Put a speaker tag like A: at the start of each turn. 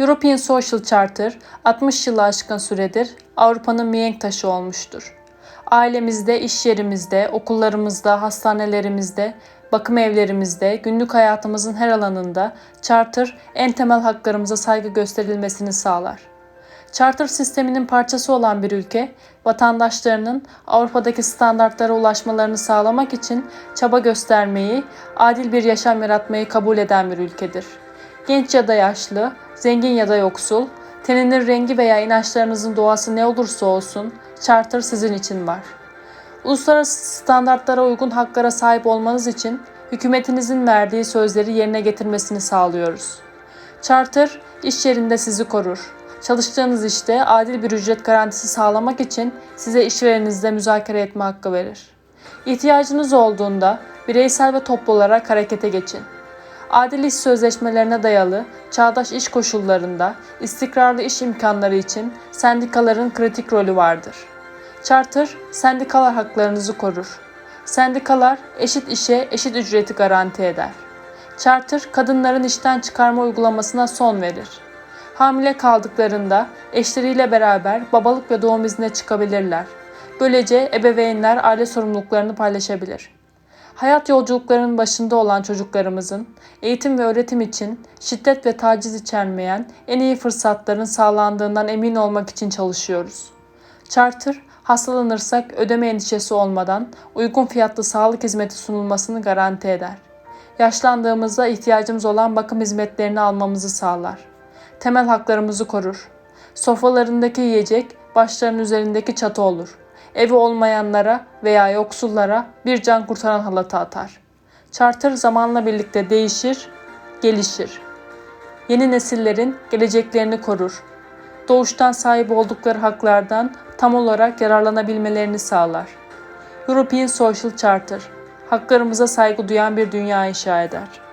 A: European Social Charter 60 yılı aşkın süredir Avrupa'nın mihenk taşı olmuştur. Ailemizde, iş yerimizde, okullarımızda, hastanelerimizde, bakım evlerimizde, günlük hayatımızın her alanında Charter en temel haklarımıza saygı gösterilmesini sağlar. Charter sisteminin parçası olan bir ülke, vatandaşlarının Avrupa'daki standartlara ulaşmalarını sağlamak için çaba göstermeyi, adil bir yaşam yaratmayı kabul eden bir ülkedir. Genç ya da yaşlı, zengin ya da yoksul, teninin rengi veya inançlarınızın doğası ne olursa olsun, Charter sizin için var. Uluslararası standartlara uygun haklara sahip olmanız için hükümetinizin verdiği sözleri yerine getirmesini sağlıyoruz. Charter iş yerinde sizi korur. Çalıştığınız işte adil bir ücret garantisi sağlamak için size işvereninizle müzakere etme hakkı verir. İhtiyacınız olduğunda bireysel ve toplu olarak harekete geçin. Adil iş sözleşmelerine dayalı çağdaş iş koşullarında istikrarlı iş imkanları için sendikaların kritik rolü vardır. Charter, sendikalar haklarınızı korur. Sendikalar eşit işe eşit ücreti garanti eder. Charter, kadınların işten çıkarma uygulamasına son verir. Hamile kaldıklarında eşleriyle beraber babalık ve doğum iznine çıkabilirler. Böylece ebeveynler aile sorumluluklarını paylaşabilir. Hayat yolculuklarının başında olan çocuklarımızın eğitim ve öğretim için şiddet ve taciz içermeyen en iyi fırsatların sağlandığından emin olmak için çalışıyoruz. Charter, hastalanırsak ödeme endişesi olmadan uygun fiyatlı sağlık hizmeti sunulmasını garanti eder. Yaşlandığımızda ihtiyacımız olan bakım hizmetlerini almamızı sağlar. Temel haklarımızı korur. Sofralarındaki yiyecek başlarının üzerindeki çatı olur. Evi olmayanlara veya yoksullara bir can kurtaran halata atar. Charter zamanla birlikte değişir, gelişir. Yeni nesillerin geleceklerini korur. Doğuştan sahip oldukları haklardan tam olarak yararlanabilmelerini sağlar. European Social Charter, haklarımıza saygı duyan bir dünya inşa eder.